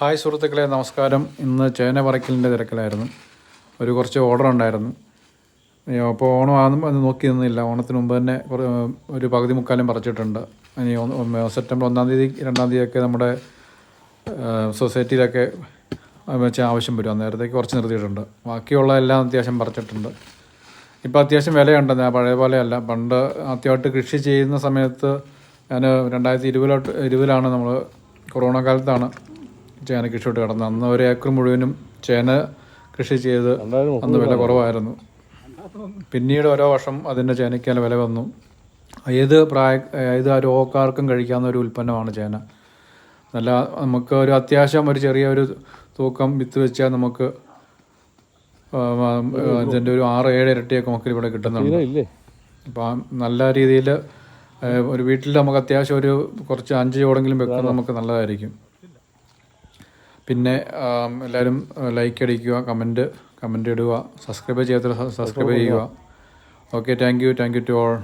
Hi സുഹൃത്തുക്കളെ നമസ്കാരം. ഇന്ന് ചേന പറക്കലിന്റെ തിരക്കിലായിരുന്നു. ഒരു കുറച്ച് ഓർഡർ ഉണ്ടായിരുന്നു. അപ്പോൾ ഓണം ആകുമ്പോൾ അത് നോക്കി നിന്നില്ല. ഓണത്തിന് മുമ്പ് തന്നെ ഒരു പകുതി മുക്കാലും പറിച്ചിട്ടുണ്ട്. ഇനി സെപ്റ്റംബർ ഒന്നാം തീയതി രണ്ടാം തീയതിയൊക്കെ നമ്മുടെ സൊസൈറ്റിയിലൊക്കെ വെച്ച് ആവശ്യം വരും. അന്നേരത്തേക്ക് കുറച്ച് നിർത്തിയിട്ടുണ്ട്. ബാക്കിയുള്ള എല്ലാം അത്യാവശ്യം പറിച്ചിട്ടുണ്ട്. ഇപ്പോൾ അത്യാവശ്യം വിലയുണ്ട് ഞാൻ പഴയ പോലെയല്ല പണ്ട് ആദ്യമായിട്ട് കൃഷി ചെയ്യുന്ന സമയത്ത് ഞാൻ രണ്ടായിരത്തി ഇരുപതിലോട്ട് ഇരുപതിലാണ് നമ്മൾ കൊറോണ കാലത്താണ് ചേന കൃഷിയോട്ട് കടന്നു അന്ന് ഒരു ഏക്കർ മുഴുവനും ചേന കൃഷി ചെയ്ത് അന്ന് വില കുറവായിരുന്നു. പിന്നീട് ഓരോ വർഷം അതിന്റെ ചേനയ്ക്കാൻ വില വന്നു. ഏത് പ്രായ ഏത് രോഗക്കാർക്കും കഴിക്കാവുന്ന ഒരു ഉൽപ്പന്നമാണ് ചേന. നല്ല നമുക്ക് ഒരു അത്യാവശ്യം ഒരു ചെറിയ ഒരു തൂക്കം വിത്ത് വെച്ചാൽ നമുക്ക് ഇതിന്റെ ഒരു ആറ് ഏഴ് ഇരട്ടിയൊക്കെ നമുക്ക് ഇവിടെ കിട്ടുന്നുണ്ട്. അപ്പം നല്ല രീതിയിൽ ഒരു വീട്ടിൽ നമുക്ക് അത്യാവശ്യം ഒരു കുറച്ച് അഞ്ച് ചോടെങ്കിലും വെക്കുന്നത് നമുക്ക് നല്ലതായിരിക്കും. പിന്നെ എല്ലാവരും ലൈക്ക് അടിക്കുക കമന്റ് കമന്റ് ഇടുക സബ്സ്ക്രൈബ് ചെയ്യാത്ത സബ്സ്ക്രൈബ് ചെയ്യുക. Okay thank you thank you to all